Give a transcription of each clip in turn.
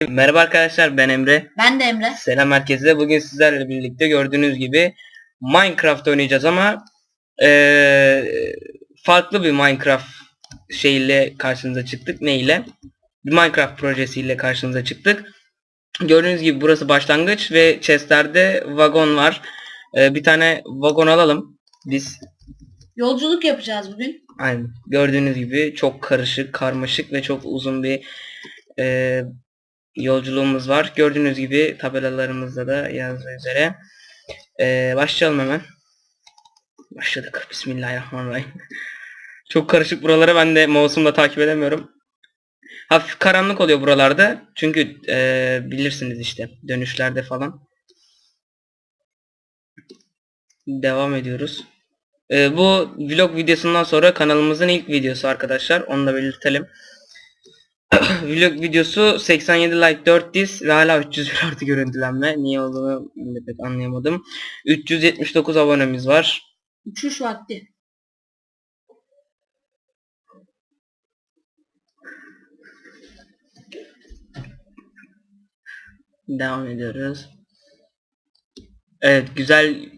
Merhaba arkadaşlar ben Emre. Ben de Emre. Selam herkese. Bugün sizlerle birlikte gördüğünüz gibi Minecraft oynayacağız ama eee, farklı bir Minecraft şeyle karşınıza çıktık. Ne ile? Bir Minecraft projesiyle karşınıza çıktık. Gördüğünüz gibi burası başlangıç ve chestlerde vagon var. Eee, bir tane vagon alalım. Biz Yolculuk yapacağız bugün. Aynen. Gördüğünüz gibi çok karışık, karmaşık ve çok uzun bir e, yolculuğumuz var. Gördüğünüz gibi tabelalarımızda da yazdığı üzere. E, başlayalım hemen. Başladık. Bismillahirrahmanirrahim. çok karışık buraları ben de mouse'umla takip edemiyorum. Hafif karanlık oluyor buralarda. Çünkü e, bilirsiniz işte dönüşlerde falan. Devam ediyoruz. Ee, bu vlog videosundan sonra kanalımızın ilk videosu arkadaşlar. Onu da belirtelim. vlog videosu 87 like 4 diz ve hala 301 artı görüntülenme. Niye olduğunu pek anlayamadım. 379 abonemiz var. Uçuş vakti. Devam ediyoruz. Evet güzel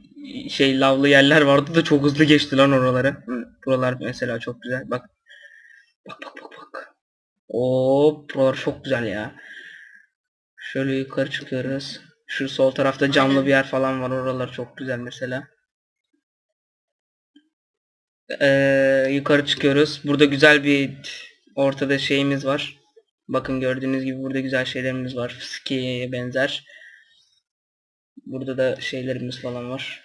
şey lavlı yerler vardı da çok hızlı geçti lan oraları. Buralar mesela çok güzel. Bak bak bak. Oo, buralar çok güzel ya. Şöyle yukarı çıkıyoruz. Şu sol tarafta camlı bir yer falan var. Oralar çok güzel mesela. Ee, yukarı çıkıyoruz. Burada güzel bir ortada şeyimiz var. Bakın gördüğünüz gibi burada güzel şeylerimiz var. Ski'ye benzer. Burada da şeylerimiz falan var.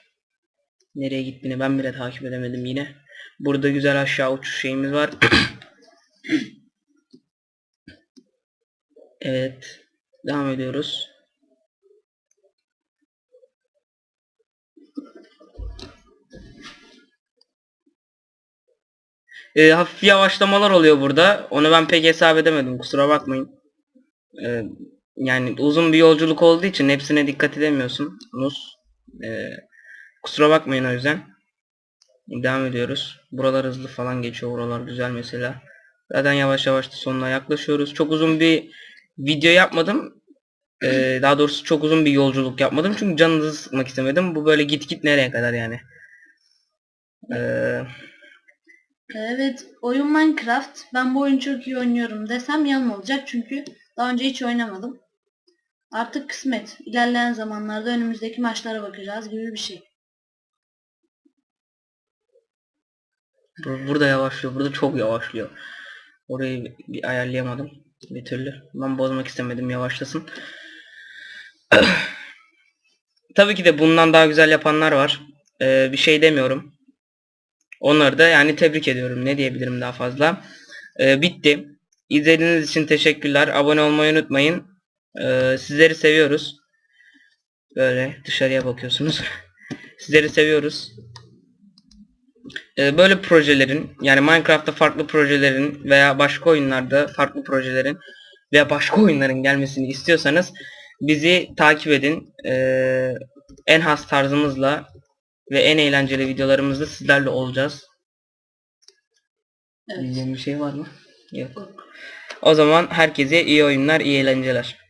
Nereye gittiğini ben bile takip edemedim yine. Burada güzel aşağı uçuş şeyimiz var. Evet. Devam ediyoruz. Ee, hafif yavaşlamalar oluyor burada. Onu ben pek hesap edemedim. Kusura bakmayın. Ee, yani uzun bir yolculuk olduğu için hepsine dikkat edemiyorsunuz. Ee, kusura bakmayın o yüzden. Devam ediyoruz. Buralar hızlı falan geçiyor. Buralar güzel mesela. Zaten yavaş yavaş da sonuna yaklaşıyoruz. Çok uzun bir video yapmadım. Ee, daha doğrusu çok uzun bir yolculuk yapmadım. Çünkü canınızı sıkmak istemedim. Bu böyle git git nereye kadar yani. Ee, Evet, oyun Minecraft. Ben bu oyunu çok iyi oynuyorum desem yalan olacak çünkü daha önce hiç oynamadım. Artık kısmet. İlerleyen zamanlarda önümüzdeki maçlara bakacağız gibi bir şey. bur- burada yavaşlıyor. Burada çok yavaşlıyor. Orayı bir- ayarlayamadım. Bir türlü. Ben bozmak istemedim yavaşlasın. Tabii ki de bundan daha güzel yapanlar var. Ee, bir şey demiyorum. Onları da yani tebrik ediyorum. Ne diyebilirim daha fazla. Ee, bitti. İzlediğiniz için teşekkürler. Abone olmayı unutmayın. Ee, sizleri seviyoruz. Böyle dışarıya bakıyorsunuz. sizleri seviyoruz. Ee, böyle projelerin yani Minecraft'ta farklı projelerin veya başka oyunlarda farklı projelerin veya başka oyunların gelmesini istiyorsanız bizi takip edin. Ee, en has tarzımızla ve en eğlenceli videolarımızda sizlerle olacağız. Evet. Diyeceğim bir şey var mı? Yok. O zaman herkese iyi oyunlar, iyi eğlenceler.